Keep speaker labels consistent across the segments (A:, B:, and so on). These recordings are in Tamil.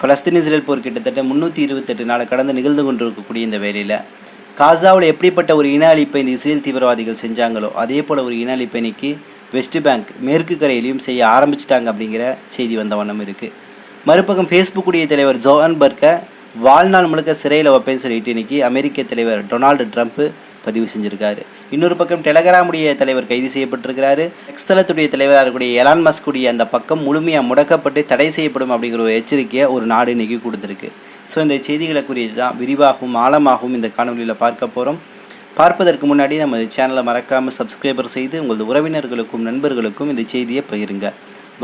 A: ஃபலஸ்தீன் இஸ்ரேல் போர் கிட்டத்தட்ட முந்நூற்றி இருபத்தெட்டு நாள் கடந்து நிகழ்ந்து கொண்டிருக்கக்கூடிய இந்த வேலையில் காசாவில் எப்படிப்பட்ட ஒரு இன அழிப்பை இந்த இஸ்ரேல் தீவிரவாதிகள் செஞ்சாங்களோ அதே போல் ஒரு இன அழிப்பை இன்னைக்கு வெஸ்ட் பேங்க் மேற்கு கரையிலையும் செய்ய ஆரம்பிச்சிட்டாங்க அப்படிங்கிற செய்தி வந்த வண்ணம் இருக்குது மறுபக்கம் ஃபேஸ்புக்குடைய தலைவர் ஜோஹன்பர்க்கை வாழ்நாள் முழுக்க சிறையில் வைப்பேன்னு சொல்லிட்டு இன்னைக்கு அமெரிக்க தலைவர் டொனால்டு ட்ரம்ப் பதிவு செஞ்சிருக்காரு. இன்னொரு பக்கம் டெலகிராமுடைய தலைவர் கைது செய்யப்பட்டிருக்கிறாரு. எக்ஸ்தலத்துடைய தலைவராக இருக்கக்கூடிய எலான் மஸ்குடைய அந்த பக்கம் முழுமையாக முடக்கப்பட்டு தடை செய்யப்படும் அப்படிங்கிற ஒரு எச்சரிக்கையை ஒரு நாடு இன்றைக்கி கொடுத்துருக்கு. ஸோ இந்த செய்திகளை குறித்து தான் விரிவாகவும் ஆழமாகவும் இந்த காணொலியில் பார்க்க போகிறோம் பார்ப்பதற்கு முன்னாடி நம்ம சேனலை மறக்காமல் சப்ஸ்கிரைபர் செய்து உங்களது உறவினர்களுக்கும் நண்பர்களுக்கும் இந்த செய்தியை பகிருங்க.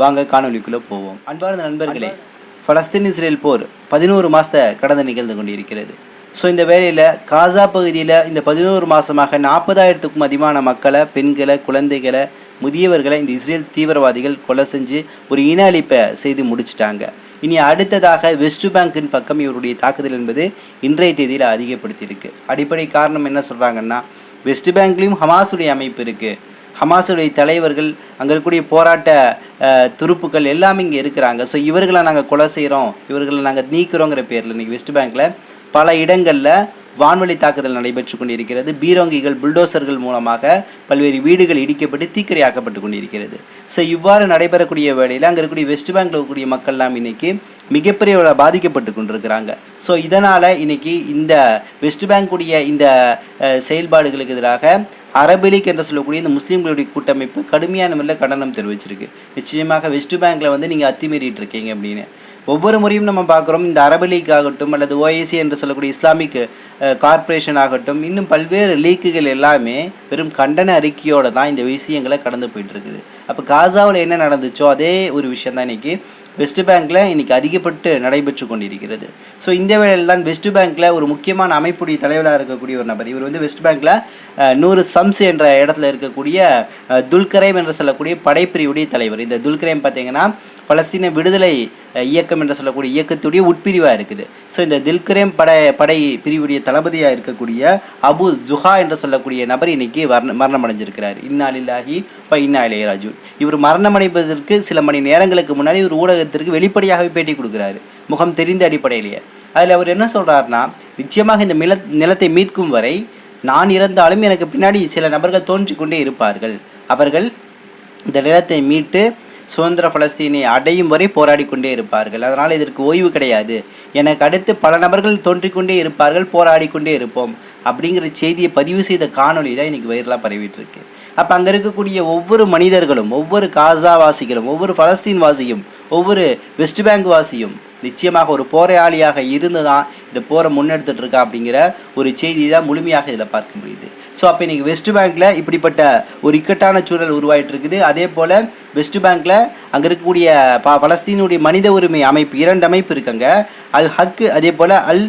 A: வாங்க காணொலிக்குள்ளே போவோம். அன்பார்ந்த நண்பர்களே பலஸ்தீன் இஸ்ரேல் போர் பதினோரு மாதத்தை கடந்து நிகழ்ந்து கொண்டிருக்கிறது. ஸோ இந்த வேலையில் காசா பகுதியில் இந்த பதினோரு மாதமாக நாற்பதாயிரத்துக்கும் அதிகமான மக்களை பெண்களை குழந்தைகளை முதியவர்களை இந்த இஸ்ரேல் தீவிரவாதிகள் கொலை செஞ்சு ஒரு இன அழிப்பை செய்து முடிச்சிட்டாங்க. இனி அடுத்ததாக வெஸ்ட் பேங்கின் பக்கம் இவருடைய தாக்குதல் என்பது இன்றைய தேதியில் அதிகப்படுத்தியிருக்கு. அடிப்படை காரணம் என்ன சொல்கிறாங்கன்னா வெஸ்ட் பேங்க்லேயும் ஹமாஸுடைய அமைப்பு இருக்குது ஹமாஸுடைய தலைவர்கள் அங்கே இருக்கக்கூடிய போராட்ட துருப்புக்கள் எல்லாமே இங்கே இருக்கிறாங்க. ஸோ இவர்களை நாங்கள் கொலை செய்கிறோம் இவர்களை நாங்கள் நீக்கிறோங்கிற பேரில் இன்றைக்கி வெஸ்ட் பேங்க்கில் பல இடங்களில் வான்வழி தாக்குதல் நடைபெற்று கொண்டிருக்கிறது. பீரோங்கிகள் புல்டோசர்கள் மூலமாக பல்வேறு வீடுகள் இடிக்கப்பட்டு தீக்கிரையாக்கப்பட்டு கொண்டிருக்கிறது. ஸோ இவ்வாறு நடைபெறக்கூடிய வேளையில் அங்கே இருக்கக்கூடிய வெஸ்ட் பேங்கில் இருக்கக்கூடிய மக்கள்லாம் இன்னைக்கு மிகப்பெரிய பாதிக்கப்பட்டு கொண்டிருக்கிறாங்க ஸோ இதனால் இன்றைக்கி இந்த வெஸ்ட் பேங்குடைய இந்த செயல்பாடுகளுக்கு எதிராக அரபு லீக் என்று சொல்லக்கூடிய இந்த முஸ்லீம்களுடைய கூட்டமைப்பு கடுமையான முறையில் கண்டனம் தெரிவிச்சிருக்கு. நிச்சயமாக வெஸ்ட் பேங்கில் வந்து நீங்கள் அத்துமீறிட்டு இருக்கீங்க அப்படின்னு. ஒவ்வொரு முறையும் நம்ம பார்க்குறோம் இந்த அரபு லீக் ஆகட்டும் அல்லது ஓஏசி என்று சொல்லக்கூடிய இஸ்லாமிக் கார்ப்பரேஷன் ஆகட்டும் இன்னும் பல்வேறு லீக்குகள் எல்லாமே வெறும் கண்டன அறிக்கையோடு தான் இந்த விஷயங்களை கடந்து போயிட்டு இருக்குது. அப்போ காசாவில் என்ன நடந்துச்சோ அதே ஒரு விஷயம் தான் இன்றைக்கி வெஸ்ட் பேங்கில் இன்றைக்கி அதிகப்பட்டு நடைபெற்று கொண்டிருக்கிறது. ஸோ இந்த வேளையில் தான் வெஸ்ட் பேங்க்கில் ஒரு முக்கியமான அமைப்புடைய தலைவராக இருக்கக்கூடிய ஒரு நபர். இவர் வந்து வெஸ்ட் பேங்கில் நூறு சம்ஸ் என்ற இடத்துல இருக்கக்கூடிய துல்கரேம் துல்கரைம் என்று சொல்லக்கூடிய படைப்பிரிவுடைய தலைவர். இந்த துல்கரைம் பார்த்தீங்கன்னா பலஸ்தீன விடுதலை இயக்கம் என்று சொல்லக்கூடிய இயக்கத்துடைய உட்பிரிவாக இருக்குது. ஸோ இந்த தில்கரேம் படை படை பிரிவுடைய தளபதியாக இருக்கக்கூடிய அபு ஜுஹா என்று சொல்லக்கூடிய நபர் இன்னைக்கு வர்ண மரணம் அடைஞ்சிருக்கிறார் இன்னாலில்லாஹி இப்போ இன்னா இளைய ராஜு இவர் மரணமடைவதற்கு சில மணி நேரங்களுக்கு முன்னாடி ஒரு ஊடகத்திற்கு வெளிப்படையாகவே பேட்டி கொடுக்குறாரு. முகம் தெரிந்த அடிப்படையிலேயே. அதில் அவர் என்ன சொல்கிறாருன்னா நிச்சயமாக இந்த நில நிலத்தை மீட்கும் வரை நான் இறந்தாலும் எனக்கு பின்னாடி சில நபர்கள் தோன்றிக்கொண்டே இருப்பார்கள். அவர்கள் இந்த நிலத்தை மீட்டு சுதந்திர பலஸ்தீனை அடையும் வரை போராடி கொண்டே இருப்பார்கள். அதனால் இதற்கு ஓய்வு கிடையாது. எனக்கு அடுத்து பல நபர்கள் தோன்றிக்கொண்டே இருப்பார்கள் போராடி கொண்டே இருப்போம். அப்படிங்கிற செய்தியை பதிவு செய்த காணொளி தான் இன்றைக்கி வைரலாக பரவிட்டுருக்கு. அப்போ அங்கே இருக்கக்கூடிய ஒவ்வொரு மனிதர்களும் ஒவ்வொரு காசா வாசிகளும் ஒவ்வொரு பலஸ்தீன் வாசியும் ஒவ்வொரு வெஸ்ட் பேங்க் வாசியும் நிச்சயமாக ஒரு போராளியாக இருந்து தான் இந்த போரை முன்னெடுத்துட்டு இருக்கா அப்படிங்கிற ஒரு செய்தி தான் முழுமையாக இதில் பார்க்க முடியுது. ஸோ அப்போ இன்றைக்கி வெஸ்ட் பேங்க்கில் இப்படிப்பட்ட ஒரு இக்கட்டான சூழல் உருவாகிட்டு இருக்குது அதே போல் வெஸ்ட் பேங்க்கில் அங்கே இருக்கக்கூடிய ப பலஸ்தீனுடைய மனித உரிமை அமைப்பு இரண்டு அமைப்பு இருக்குங்க. அல் ஹக்கு அதே போல் அல்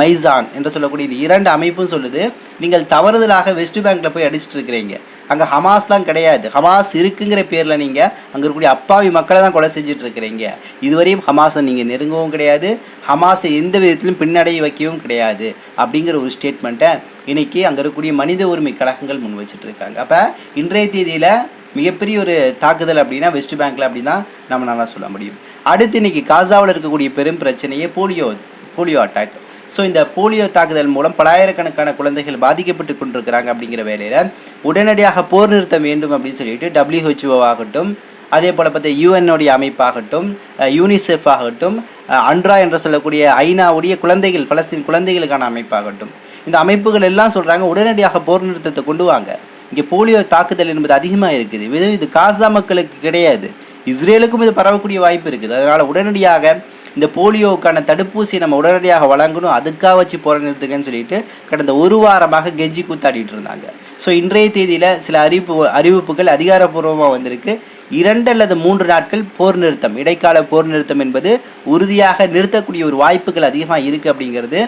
A: மைசான் என்று சொல்லக்கூடிய இது இரண்டு அமைப்பும் சொல்லுது. நீங்கள் தவறுதலாக வெஸ்ட் பேங்க்கில் போய் அடிச்சுட்டு இருக்கிறீங்க. அங்கே ஹமாஸ்லாம் கிடையாது. ஹமாஸ் இருக்குங்கிற பேரில் நீங்கள் அங்கே இருக்கக்கூடிய அப்பாவி மக்களை தான் கொலை செஞ்சுட்டு இருக்கிறீங்க. இதுவரையும் ஹமாஸை நீங்கள் நெருங்கவும் கிடையாது. ஹமாஸை எந்த விதத்திலும் பின்னடைய வைக்கவும் கிடையாது. அப்படிங்கிற ஒரு ஸ்டேட்மெண்ட்டை இன்றைக்கி அங்கே இருக்கக்கூடிய மனித உரிமை கழகங்கள் முன் வச்சுட்டு இருக்காங்க. அப்போ இன்றைய தேதியில் மிகப்பெரிய ஒரு தாக்குதல் அப்படின்னா வெஸ்ட் பேங்க்கில் அப்படி தான் நம்ம நல்லா சொல்ல முடியும். அடுத்து இன்றைக்கி காசாவில் இருக்கக்கூடிய பெரும் பிரச்சனையே போலியோ போலியோ அட்டாக் ஸோ இந்த போலியோ தாக்குதல் மூலம் பலாயிரக்கணக்கான குழந்தைகள் பாதிக்கப்பட்டு கொண்டிருக்கிறாங்க அப்படிங்கிற வேலையில் உடனடியாக போர் நிறுத்தம் வேண்டும் அப்படின்னு சொல்லிட்டு டபிள்யூஹெச்ஓ ஆகட்டும் அதே போல் பார்த்தா யூஎன்னுடைய அமைப்பாகட்டும் யூனிசெஃப் ஆகட்டும் அஹ், அன்ரா என்று சொல்லக்கூடிய ஐநாவுடைய குழந்தைகள் பலஸ்தீன் குழந்தைகளுக்கான அமைப்பாகட்டும். இந்த அமைப்புகள் எல்லாம் சொல்கிறாங்க உடனடியாக போர் நிறுத்தத்தை கொண்டு வாங்க. இங்கே போலியோ தாக்குதல் என்பது அதிகமாக இருக்குது. இது இது காசா மக்களுக்கு கிடையாது. இஸ்ரேலுக்கும் இது பரவக்கூடிய வாய்ப்பு இருக்குது. அதனால் உடனடியாக இந்த போலியோவுக்கான தடுப்பூசி நம்ம உடனடியாக வழங்கணும். அதுக்காக வச்சு போற நிறுத்துக்கன்னு சொல்லிட்டு கடந்த ஒரு வாரமாக கெஞ்சி கூத்தாடிட்டு இருந்தாங்க. ஸோ இன்றைய தேதியில் சில அறிவிப்பு அறிவிப்புகள் அதிகாரப்பூர்வமாக வந்திருக்கு. இரண்டு அல்லது மூன்று நாட்கள் போர் நிறுத்தம். இடைக்கால போர் நிறுத்தம் என்பது உறுதியாக நிறுத்தக்கூடிய ஒரு வாய்ப்புகள் அதிகமாக இருக்குது அப்படிங்கிறது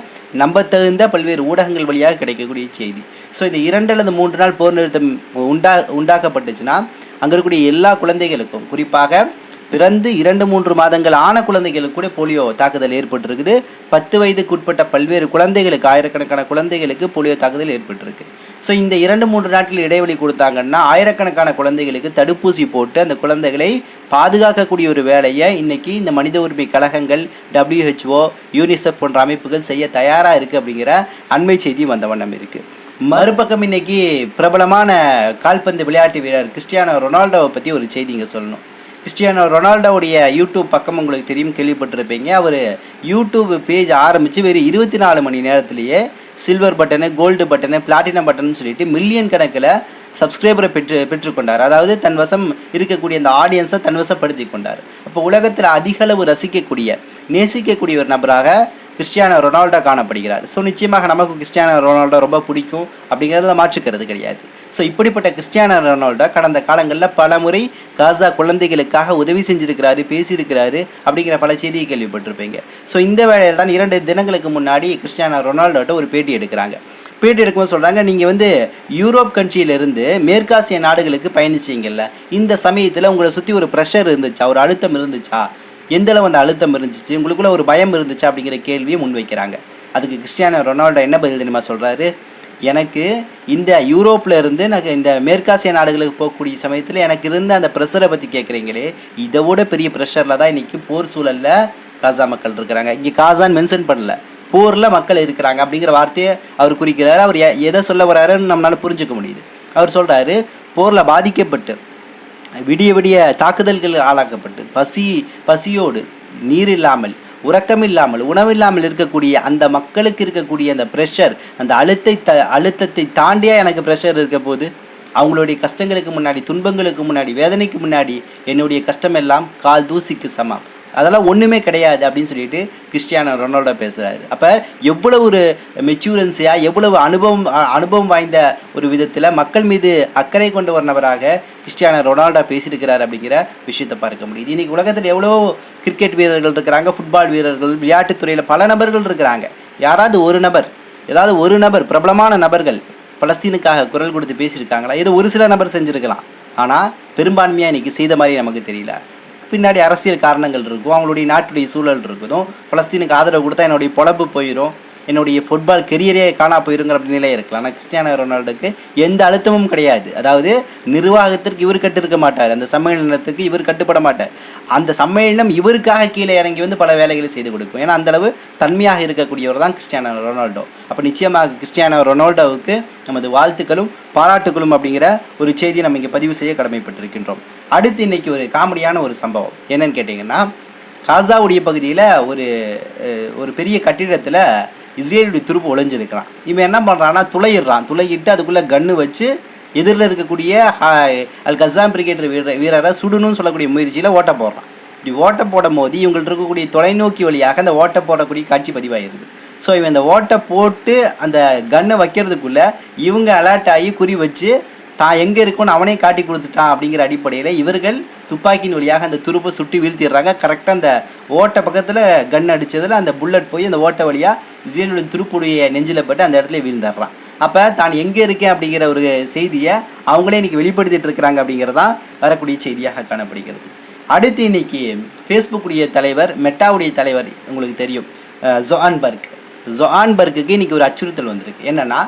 A: நம்பத்தகுந்த பல்வேறு ஊடகங்கள் வழியாக கிடைக்கக்கூடிய செய்தி. ஸோ இந்த இரண்டு அல்லது மூன்று நாள் போர் நிறுத்தம் உண்டா உண்டாக்கப்பட்டுச்சுன்னா அங்கே இருக்கக்கூடிய எல்லா குழந்தைகளுக்கும் குறிப்பாக பிறந்து இரண்டு மூன்று மாதங்கள் ஆன குழந்தைகளுக்கு கூட போலியோ தாக்குதல் ஏற்பட்டிருக்குது. பத்து வயதுக்குட்பட்ட பல்வேறு குழந்தைகளுக்கு ஆயிரக்கணக்கான குழந்தைகளுக்கு போலியோ தாக்குதல் ஏற்பட்டிருக்கு. ஸோ இந்த இரண்டு மூன்று நாட்கள் இடைவெளி கொடுத்தாங்கன்னா ஆயிரக்கணக்கான குழந்தைகளுக்கு தடுப்பூசி போட்டு அந்த குழந்தைகளை பாதுகாக்கக்கூடிய ஒரு வேலையை இன்னைக்கு இந்த மனித உரிமை கழகங்கள் டபிள்யூஹெச்ஓ யூனிசெஃப் போன்ற அமைப்புகள் செய்ய தயாராக இருக்குது அப்படிங்கிற அண்மை செய்தி வந்த வண்ணம் இருக்குது மறுபக்கம் இன்னைக்கு பிரபலமான கால்பந்து விளையாட்டு வீரர் கிறிஸ்டியானோ ரொனால்டோவை பற்றி ஒரு செய்தி இங்கே சொல்லணும். கிறிஸ்டியானோ ரொனால்டோவுடைய யூடியூப் பக்கம் உங்களுக்கு தெரியும் கேள்விப்பட்டிருப்பீங்க. அவர் யூடியூப் பேஜ் ஆரம்பித்து வெறும் இருபத்தி நாலு மணி நேரத்திலேயே சில்வர் பட்டனு கோல்டு பட்டனு பிளாட்டினம் பட்டன்னு சொல்லிட்டு மில்லியன் கணக்கில் சப்ஸ்கிரைபரை பெற்று பெற்றுக்கொண்டார். அதாவது தன் வசம் இருக்கக்கூடிய அந்த ஆடியன்ஸை தன் வசப்படுத்தி கொண்டார். அப்போ உலகத்தில் அதிகளவு ரசிக்கக்கூடிய நேசிக்கக்கூடிய ஒரு நபராக கிறிஸ்டியானோ ரொனால்டோ காணப்படுகிறார். ஸோ நிச்சயமாக நமக்கு கிறிஸ்டியானோ ரொனால்டோ ரொம்ப பிடிக்கும் அப்படிங்கிறத மாற்றுக்கிறது கிடையாது. ஸோ இப்படிப்பட்ட கிறிஸ்டியானோ ரொனால்டோ கடந்த காலங்களில் பல முறை காசா குழந்தைகளுக்காக உதவி செஞ்சிருக்கிறாரு பேசியிருக்கிறாரு அப்படிங்கிற பல செய்தியை கேள்விப்பட்டிருப்பீங்க. ஸோ இந்த வேளையில் தான் இரண்டு தினங்களுக்கு முன்னாடி கிறிஸ்டியானோ ரொனால்டோட்ட ஒரு பேட்டி எடுக்கிறாங்க. பேட்டி எடுக்கும்போது சொல்கிறாங்க நீங்கள் வந்து யூரோப் கண்ட்ரியிலிருந்து மேற்காசிய நாடுகளுக்கு பயணிச்சீங்கல்ல. இந்த சமயத்தில் உங்களை சுற்றி ஒரு ப்ரெஷர் இருந்துச்சா? ஒரு அழுத்தம் இருந்துச்சா? எந்தளவு அந்த அழுத்தம் இருந்துச்சு உங்களுக்குள்ள ஒரு பயம் இருந்துச்சு அப்படிங்கிற கேள்வியை முன்வைக்கிறாங்க. அதுக்கு கிறிஸ்டியானோ ரொனால்டோ என்ன பதில் தெரியுமா சொல்கிறாரு எனக்கு இந்த யூரோப்பில் இருந்து நான் இந்த மேற்காசிய நாடுகளுக்கு போகக்கூடிய சமயத்தில் எனக்கு இருந்த அந்த ப்ரெஷரை பற்றி கேட்குறீங்களே இதை விட பெரிய ப்ரெஷரில் தான் இன்றைக்கி போர் சூழலில் காசா மக்கள் இருக்கிறாங்க. இங்கே காசான்னு மென்ஷன் பண்ணல. போரில் மக்கள் இருக்கிறாங்க அப்படிங்கிற வார்த்தையை அவர் குறிக்கிறாரு. அவர் எ- எதை சொல்ல வர்றாருன்னு நம்மளால் புரிஞ்சுக்க முடியுது. அவர் சொல்கிறாரு போரில் பாதிக்கப்பட்டு விடிய விடிய தாக்குதல்கள் ஆளாக்கப்பட்டு பசி பசியோடு நீர் இல்லாமல் உறக்கம் இல்லாமல் உணவில்லாமல் இருக்கக்கூடிய அந்த மக்களுக்கு இருக்கக்கூடிய அந்த ப்ரெஷர் அந்த அழுத்தை த அழுத்தத்தை தாண்டியா எனக்கு ப்ரெஷர் இருக்க போது அவங்களுடைய கஷ்டங்களுக்கு முன்னாடி துன்பங்களுக்கு முன்னாடி வேதனைக்கு முன்னாடி என்னுடைய கஷ்டமெல்லாம் கால் தூசிக்கு சமம். அதெல்லாம் ஒன்றுமே கிடையாது அப்படின்னு சொல்லிட்டு கிறிஸ்டியானோ ரொனால்டோ பேசுகிறாரு அப்போ எவ்வளவு ஒரு மெச்சூரன்ஸியாக எவ்வளவு அனுபவம் அனுபவம் வாய்ந்த ஒரு விதத்தில் மக்கள் மீது அக்கறை கொண்டு ஒரு நபராக கிறிஸ்டியானோ ரொனால்டோ பேசியிருக்கிறார் அப்படிங்கிற விஷயத்தை பார்க்க முடியுது. இன்றைக்கி உலகத்தில் எவ்வளோ கிரிக்கெட் வீரர்கள் இருக்கிறாங்க ஃபுட்பால் வீரர்கள் விளையாட்டுத்துறையில் பல நபர்கள் இருக்கிறாங்க. யாராவது ஒரு நபர் ஏதாவது ஒரு நபர் பிரபலமான நபர்கள் பலஸ்தீனுக்காக குரல் கொடுத்து பேசியிருக்காங்களா? ஏதோ ஒரு சில நபர் செஞ்சுருக்கலாம். ஆனால் பெரும்பான்மையாக இன்றைக்கி செய்த மாதிரி நமக்கு தெரியல. பின்னாடி அரசியல் காரணங்கள் இருக்கும். அவங்களுடைய நாட்டுடைய சூழல் இருக்கதும். பலஸ்தீனுக்கு ஆதரவு கொடுத்தா என்னுடைய பொழப்பு போயிடும் என்னுடைய ஃபுட்பால் கெரியரே காணா போயிருங்கிற நிலை இருக்கலாம். ஆனால் கிறிஸ்டியானோ ரொனால்டோக்கு எந்த அழுத்தமும் கிடையாது. அதாவது நிர்வாகத்திற்கு இவர் கட்டிருக்க மாட்டார். அந்த சம்மேளனத்துக்கு இவர் கட்டுப்பட மாட்டார். அந்த சம்மேளனம் இவருக்காக கீழே இறங்கி வந்து பல வேலைகளை செய்து கொடுக்கும். ஏன்னா அந்தளவு தன்மையாக இருக்கக்கூடியவர் தான் கிறிஸ்டியானோ ரொனால்டோ. அப்போ நிச்சயமாக கிறிஸ்டியானோ ரொனால்டோவுக்கு நமது வாழ்த்துக்களும் பாராட்டுகளும் அப்படிங்கிற ஒரு செய்தியை நம்ம இங்கே பதிவு செய்ய கடமைப்பட்டிருக்கின்றோம். அடுத்து இன்னைக்கு ஒரு காமெடியான ஒரு சம்பவம். என்னன்னு கேட்டிங்கன்னா காசாவுடைய பகுதியில் ஒரு ஒரு பெரிய கட்டிடத்தில் இஸ்ரேலுடைய துருப்பு ஒளிஞ்சிருக்கிறான். இவன் என்ன பண்ணுறான்னா துளையிடுறான். துளையிட்டு அதுக்குள்ளே கன்று வச்சு எதிரில் இருக்கக்கூடிய ஹா- அல் கசாம் பிரிகேட் வீர வீரரை சுடுணும்னு சொல்லக்கூடிய முயற்சியில் ஓட்ட போடுறான். இப்படி ஓட்ட போடும் போது இவங்கள்ட்ட இருக்கக்கூடிய தொலைநோக்கி வழியாக அந்த ஓட்ட போடக்கூடிய காட்சி பதிவாயிருது. ஸோ இவன் இந்த ஓட்டை போட்டு அந்த கன்னை வைக்கிறதுக்குள்ளே இவங்க அலர்ட் ஆகி குறி வச்சு தான் எங்கே இருக்குன்னு அவனே காட்டி கொடுத்துட்டான் அப்படிங்கிற அடிப்படையில் இவர்கள் துப்பாக்கியின் வழியாக அந்த துருப்பை சுட்டி வீழ்த்திடுறாங்க. கரெக்டாக அந்த ஓட்டை பக்கத்தில் கன் அடித்ததில் அந்த புல்லட் போய் அந்த ஓட்டை வழியாக ஜீனுடைய துருப்புடைய நெஞ்சில் பட்டு அந்த இடத்துல வீழ்ந்துடுறான். அப்போ தான் எங்கே இருக்கேன் அப்படிங்கிற ஒரு செய்தியை அவங்களே இன்றைக்கி வெளிப்படுத்திட்டு இருக்கிறாங்க அப்படிங்கிறதான் வரக்கூடிய செய்தியாக காணப்படுகிறது. அடுத்து இன்னைக்கு ஃபேஸ்புக்குடைய தலைவர் மெட்டாவுடைய தலைவர் உங்களுக்கு தெரியும். ஜொஹான்பர்க் ஜொஹான்பர்க்குக்கு இன்றைக்கி ஒரு அச்சுறுத்தல் வந்திருக்கு. என்னென்னா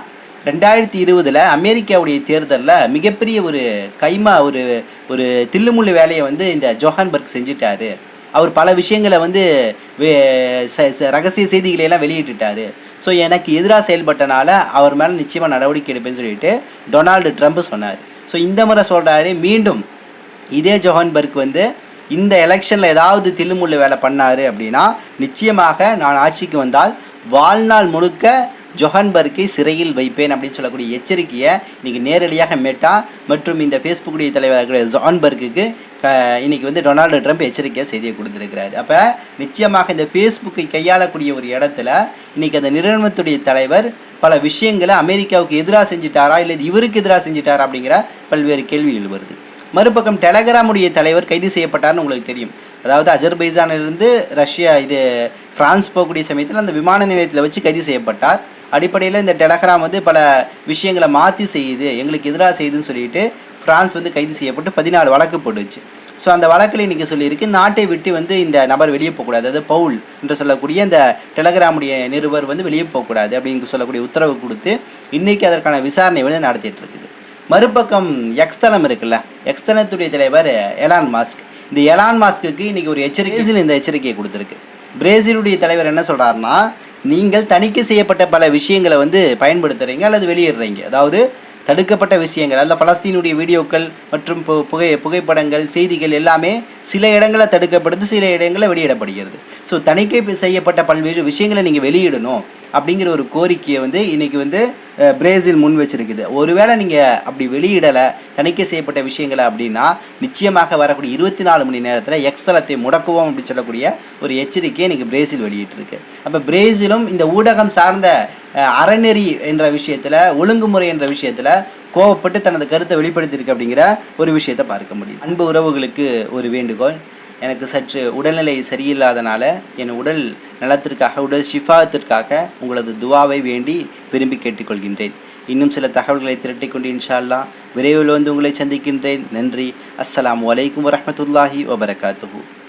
A: ரெண்டாயிரத்தி இருபதில் அமெரிக்காவுடைய தேர்தலில் மிகப்பெரிய ஒரு கைமா ஒரு ஒரு தில்லுமுள்ளு வேலையை வந்து இந்த ஜோஹான்பர்க் செஞ்சிட்டாரு. அவர் பல விஷயங்களை வந்து வே- ச- ச- ரகசிய செய்திகளையெல்லாம் வெளியிட்டுட்டாரு. ஸோ எனக்கு எதிராக செயல்பட்டனால அவர் மேலே நிச்சயமாக நடவடிக்கை எடுப்பேன்னு சொல்லிட்டு டொனால்டு ட்ரம்ப் சொன்னார். ஸோ இந்த முறை சொல்கிறாரு மீண்டும் இதே ஜோஹன்பர்க் வந்து இந்த எலெக்ஷனில் ஏதாவது தில்லுமுள்ளு வேலை பண்ணார் அப்படின்னா நிச்சயமாக நான் ஆட்சிக்கு வந்தால் வாழ்நாள் முழுக்க ஜொஹான்பர்க்கை சிறையில் வைப்பேன் அப்படின்னு சொல்லக்கூடிய எச்சரிக்கையை இன்னைக்கு நேரடியாக மெட்டா மற்றும் இந்த ஃபேஸ்புக்குடைய தலைவர்கள் ஜொஹான்பர்க்குக்கு இன்னைக்கு வந்து டொனால்டு ட்ரம்ப் எச்சரிக்கையாக செய்தியை கொடுத்துருக்கிறாரு. அப்போ நிச்சயமாக இந்த ஃபேஸ்புக்கை கையாளக்கூடிய ஒரு இடத்துல இன்னைக்கு அந்த நிறுவனத்துடைய தலைவர் பல விஷயங்களை அமெரிக்காவுக்கு எதிராக செஞ்சிட்டாரா இல்லை இது இவருக்கு எதிராக செஞ்சிட்டாரா அப்படிங்கிற பல்வேறு கேள்விகள் வருது. மறுபக்கம் டெலகிராமுடைய தலைவர் கைது செய்யப்பட்டார்னு உங்களுக்கு தெரியும். அதாவது அஜர்பைஜானிலிருந்து ரஷ்யா இது பிரான்ஸ் போகக்கூடிய சமயத்தில் அந்த விமான நிலையத்தில் வச்சு கைது செய்யப்பட்டார். அடிப்படையில் இந்த டெலகிராம் வந்து பல விஷயங்களை மாற்றி செய்யுது எங்களுக்கு எதிராக செய்யுதுன்னு சொல்லிட்டு பிரான்ஸ் வந்து கைது செய்யப்பட்டு பதினாலு வழக்கு போட்டுச்சு. ஸோ அந்த வழக்கில் இன்றைக்கி சொல்லியிருக்கு நாட்டை விட்டு வந்து இந்த நபர் வெளியே போகக்கூடாது. அதாவது பவுல் என்று சொல்லக்கூடிய இந்த டெலகிராமுடைய நிருபர் வந்து வெளியே போகக்கூடாது அப்படின்னு சொல்லக்கூடிய உத்தரவு கொடுத்து இன்றைக்கி அதற்கான விசாரணை வந்து நடத்திட்டு இருக்குது மறுபக்கம் எக்ஸ் தளம் இருக்குல்ல எக்ஸ் தளத்துடைய தலைவர் எலான் மாஸ்க் இந்த எலான் மாஸ்க்கு இன்றைக்கி ஒரு எச்சரிக்கை இந்த எச்சரிக்கையை கொடுத்துருக்கு. பிரேசிலுடைய தலைவர் என்ன சொல்கிறாருன்னா நீங்கள் தணிக்கை செய்யப்பட்ட பல விஷயங்களை வந்து பயன்படுத்துகிறீங்க அல்லது வெளியிடுறீங்க. அதாவது தடுக்கப்பட்ட விஷயங்கள் அதில் பலஸ்தீனுடைய வீடியோக்கள் மற்றும் பு- புகை புகைப்படங்கள் செய்திகள் எல்லாமே சில இடங்களில் தடுக்கப்படுது சில இடங்களில் வெளியிடப்படுகிறது. ஸோ தணிக்கை செய்யப்பட்ட பல்வேறு விஷயங்களை நீங்கள் வெளியிடணும் அப்படிங்கிற ஒரு கோரிக்கையை வந்து இன்றைக்கி வந்து பிரேசில் முன் வச்சிருக்குது. ஒருவேளை நீங்கள் அப்படி வெளியிடலை தணிக்கை செய்யப்பட்ட விஷயங்களை அப்படின்னா நிச்சயமாக வரக்கூடிய இருபத்தி நாலு மணி நேரத்தில் எக்ஸ் தளத்தை முடக்குவோம் அப்படின்னு சொல்லக்கூடிய ஒரு எச்சரிக்கையை இன்றைக்கி பிரேசில் வெளியிட்டிருக்கு. அப்போ பிரேசிலும் இந்த ஊடகம் சார்ந்த அறநெறி என்ற விஷயத்தில் ஒழுங்குமுறை என்ற விஷயத்தில் கோவப்பட்டு தனது கருத்தை வெளிப்படுத்தியிருக்கு அப்படிங்கிற ஒரு விஷயத்தை பார்க்க முடியும் அன்பு உறவுகளுக்கு ஒரு வேண்டுகோள். எனக்கு சற்று உடல்நிலை சரியில்லாதனால என் உடல் நலத்திற்காக உடல் ஷிஃபாத்திற்காக உங்களது துவாவை வேண்டி விரும்பி கேட்டுக்கொள்கின்றேன். இன்னும் சில தகவல்களை திரட்டிக்கொண்டு கொண்டு இன்ஷால்லா விரைவில் வந்து உங்களை சந்திக்கின்றேன். நன்றி. அஸ்ஸலாமு அலைக்கும் வரமத்துல்லாஹி வபரகாத்துஹு.